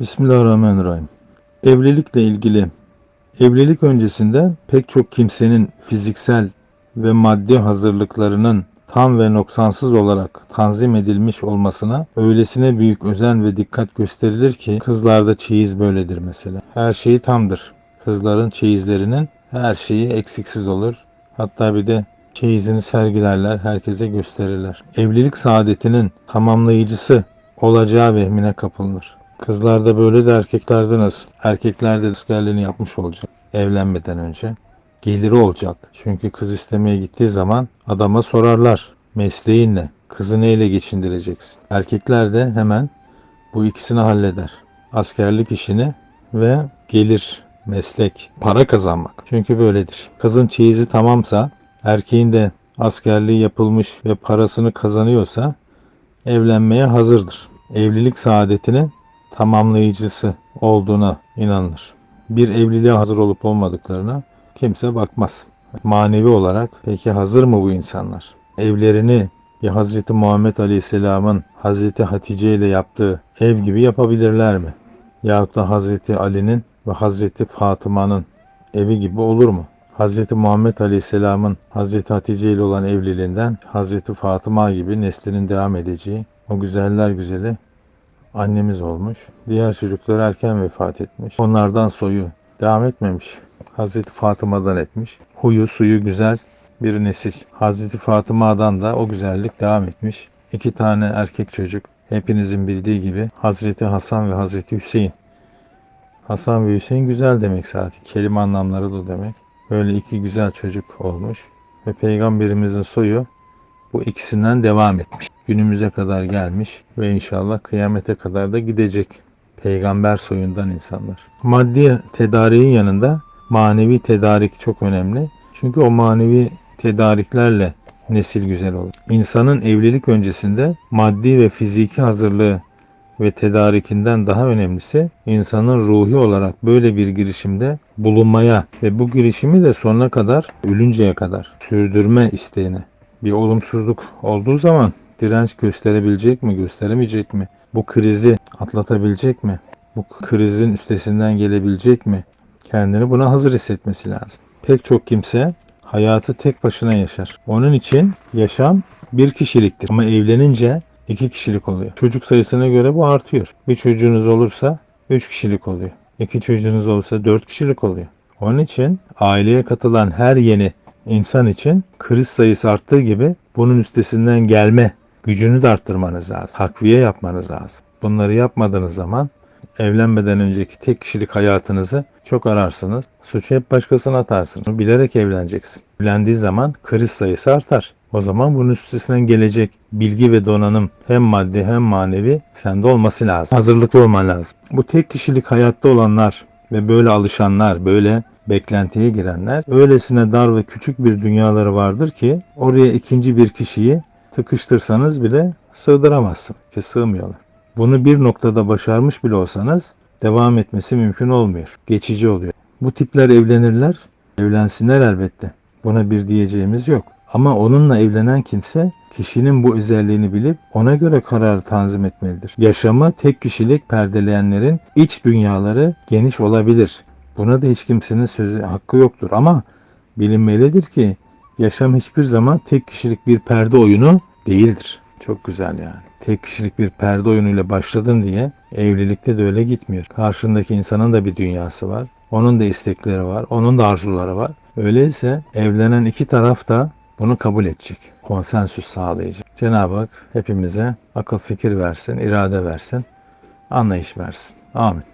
Bismillahirrahmanirrahim. Evlilikle ilgili evlilik öncesinde pek çok kimsenin fiziksel ve maddi hazırlıklarının tam ve noksansız olarak tanzim edilmiş olmasına öylesine büyük özen ve dikkat gösterilir ki kızlarda çeyiz böyledir mesela. Her şeyi tamdır. Kızların çeyizlerinin her şeyi eksiksiz olur. Hatta bir de çeyizini sergilerler, herkese gösterirler. Evlilik saadetinin tamamlayıcısı olacağı vehmine kapılır. Kızlarda böyle de erkeklerde nasıl? Erkeklerde de askerliğini yapmış olacak evlenmeden önce. Geliri olacak. Çünkü kız istemeye gittiği zaman adama sorarlar. Mesleğin ne? Kızı neyle geçindireceksin? Erkekler de hemen bu ikisini halleder. Askerlik işini ve gelir, meslek, para kazanmak. Çünkü böyledir. Kızın çeyizi tamamsa, erkeğin de askerliği yapılmış ve parasını kazanıyorsa evlenmeye hazırdır. Evlilik saadetinin tamamlayıcısı olduğuna inanılır. Bir evliliğe hazır olup olmadıklarına kimse bakmaz. Manevi olarak peki hazır mı bu insanlar? Evlerini ya Hazreti Muhammed Aleyhisselam'ın Hazreti Hatice ile yaptığı ev gibi yapabilirler mi? Yahut da Hazreti Ali'nin ve Hazreti Fatıma'nın evi gibi olur mu? Hazreti Muhammed Aleyhisselam'ın Hazreti Hatice ile olan evliliğinden Hazreti Fatıma gibi neslinin devam edeceği o güzeller güzeli annemiz olmuş. Diğer çocuklar erken vefat etmiş. Onlardan soyu devam etmemiş. Hazreti Fatıma'dan etmiş. Huyu suyu güzel bir nesil. Hazreti Fatıma'dan da o güzellik devam etmiş. İki tane erkek çocuk hepinizin bildiği gibi Hazreti Hasan ve Hazreti Hüseyin. Hasan ve Hüseyin güzel demek zaten. Kelime anlamları da demek. Böyle iki güzel çocuk olmuş. Ve peygamberimizin soyu bu ikisinden devam etmiş. Günümüze kadar gelmiş ve inşallah kıyamete kadar da gidecek. Peygamber soyundan insanlar. Maddi tedariğin yanında manevi tedarik çok önemli. Çünkü o manevi tedariklerle nesil güzel olur. İnsanın evlilik öncesinde maddi ve fiziki hazırlığı ve tedarikinden daha önemlisi insanın ruhi olarak böyle bir girişimde bulunmaya ve bu girişimi de sonuna kadar ölünceye kadar sürdürme isteğine. Bir olumsuzluk olduğu zaman direnç gösterebilecek mi, gösteremeyecek mi? Bu krizi atlatabilecek mi? Bu krizin üstesinden gelebilecek mi? Kendini buna hazır hissetmesi lazım. Pek çok kimse hayatı tek başına yaşar. Onun için yaşam bir kişiliktir. Ama evlenince iki kişilik oluyor. Çocuk sayısına göre bu artıyor. Bir çocuğunuz olursa üç kişilik oluyor. İki çocuğunuz olursa dört kişilik oluyor. Onun için aileye katılan her yeni insan için kriz sayısı arttığı gibi bunun üstesinden gelme gücünü de arttırmanız lazım. Takviye yapmanız lazım. Bunları yapmadığınız zaman evlenmeden önceki tek kişilik hayatınızı çok ararsınız. Suçu hep başkasına atarsınız. Bilerek evleneceksin. Evlendiği zaman kriz sayısı artar. O zaman bunun üstesinden gelecek bilgi ve donanım hem maddi hem manevi sende olması lazım. Hazırlıklı olman lazım. Bu tek kişilik hayatta olanlar ve böyle alışanlar, böyle beklentiye girenler öylesine dar ve küçük bir dünyaları vardır ki oraya ikinci bir kişiyi tıkıştırsanız bile sığdıramazsın ki sığmıyorlar. Bunu bir noktada başarmış bile olsanız devam etmesi mümkün olmuyor. Geçici oluyor. Bu tipler evlenirler, evlensinler elbette. Buna bir diyeceğimiz yok. Ama onunla evlenen kimse kişinin bu özelliğini bilip ona göre karar tanzim etmelidir. Yaşamı tek kişilik perdeleyenlerin iç dünyaları geniş olabilir. Buna da hiç kimsenin sözü hakkı yoktur ama bilinmelidir ki yaşam hiçbir zaman tek kişilik bir perde oyunu değildir. Çok güzel yani. Tek kişilik bir perde oyunuyla başladın diye evlilikte de öyle gitmiyor. Karşındaki insanın da bir dünyası var. Onun da istekleri var. Onun da arzuları var. Öyleyse evlenen iki taraf da bunu kabul edecek. Konsensüs sağlayacak. Cenab-ı Hak hepimize akıl fikir versin, irade versin, anlayış versin. Amin.